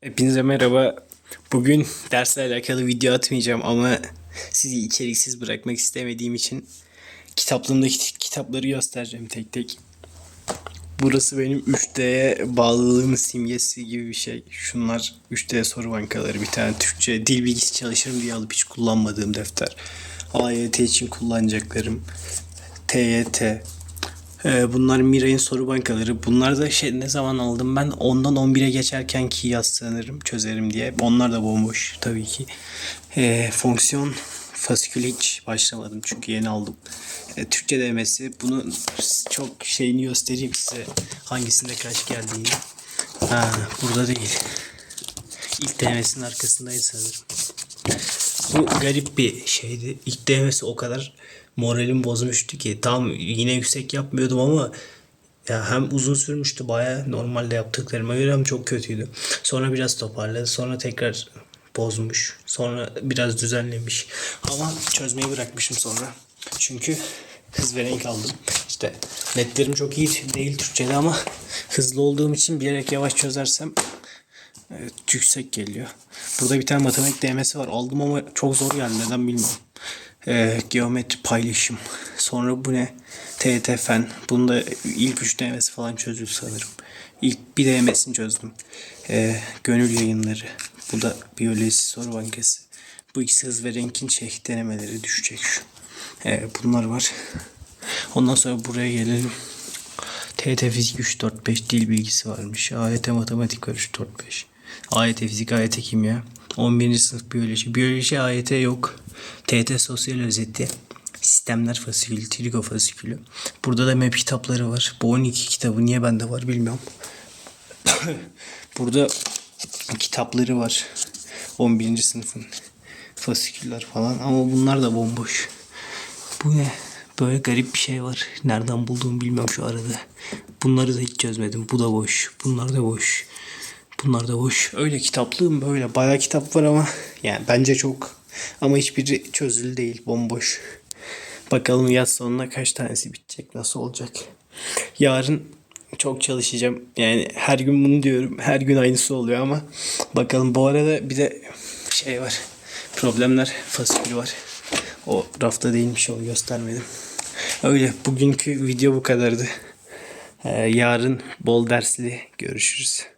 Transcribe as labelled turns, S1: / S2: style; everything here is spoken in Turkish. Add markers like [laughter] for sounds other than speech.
S1: Hepinize merhaba. Bugün dersle alakalı video atmayacağım ama sizi içeriksiz bırakmak istemediğim için kitaplığımdaki kitapları göstereceğim tek tek. Burası benim 3D'ye bağlılığımın simgesi gibi bir şey. Şunlar 3D soru bankaları. Bir tane Türkçe dil bilgisi çalışırım diye alıp hiç kullanmadığım defter. AYT için kullanacaklarım. TYT, ee, bunlar Miray'ın soru bankaları. Bunlar da şey ne zaman aldım ben? Ondan 11'e geçerken ki yaz sanırım çözerim diye. Onlar da bomboş tabii ki. Ee, fonksiyon fasikül hiç başlamadım çünkü yeni aldım. Ee, Türkçe demesi. Bunun çok şeyini göstereyim size. Hangisinde kaç geldiğini. Ha, burada değil. İlk demesinin arkasındaydı sanırım. Bu garip bir şeydi. İlk denemesi o kadar moralim bozmuştu ki tam yine yüksek yapmıyordum ama ya hem uzun sürmüştü baya normalde yaptıklarıma göre hem çok kötüydü. Sonra biraz toparladı. Sonra tekrar bozmuş. Sonra biraz düzenlemiş. Ama çözmeyi bırakmışım sonra. Çünkü hız ve renk aldım. İşte netlerim çok iyi değil Türkçe'de ama hızlı olduğum için bilerek yavaş çözersem Evet, yüksek geliyor. Burada bir tane matematik DM'si var. Aldım ama çok zor geldi. Neden bilmiyorum. Ee, geometri paylaşım. Sonra bu ne? TET fen. Bunda ilk üç DM'si falan çözüldü sanırım. İlk bir DM'sini çözdüm. Ee, gönül yayınları. Bu da biyoloji soru bankası. Bu ikisi hız ve renkin şey denemeleri düşecek şu. Ee, bunlar var. Ondan sonra buraya gelelim. TET Fizik 3 4 5 dil bilgisi varmış. AYT Matematik var 3 4 5. AYT Fizik, AYT Kimya. 11. sınıf Biyoloji. Biyoloji AYT yok. TET Sosyal Özeti. Sistemler fasikülü, Trigo fasikülü. Burada da map kitapları var. Bu 12 kitabı niye bende var bilmiyorum. [coughs] Burada kitapları var. 11. sınıfın fasiküller falan ama bunlar da bomboş. Bu ne? Böyle garip bir şey var. Nereden bulduğumu bilmiyorum şu arada. Bunları da hiç çözmedim. Bu da boş. Bunlar da boş. Bunlar da boş. Öyle kitaplığım böyle. Bayağı kitap var ama [laughs] yani bence çok. Ama hiçbiri çözülü değil. Bomboş. Bakalım yaz sonuna kaç tanesi bitecek. Nasıl olacak? Yarın çok çalışacağım. Yani her gün bunu diyorum. Her gün aynısı oluyor ama bakalım. Bu arada bir de şey var. Problemler fasikülü var. O rafta değilmiş onu göstermedim. Öyle bugünkü video bu kadardı. Ee, yarın bol dersli görüşürüz.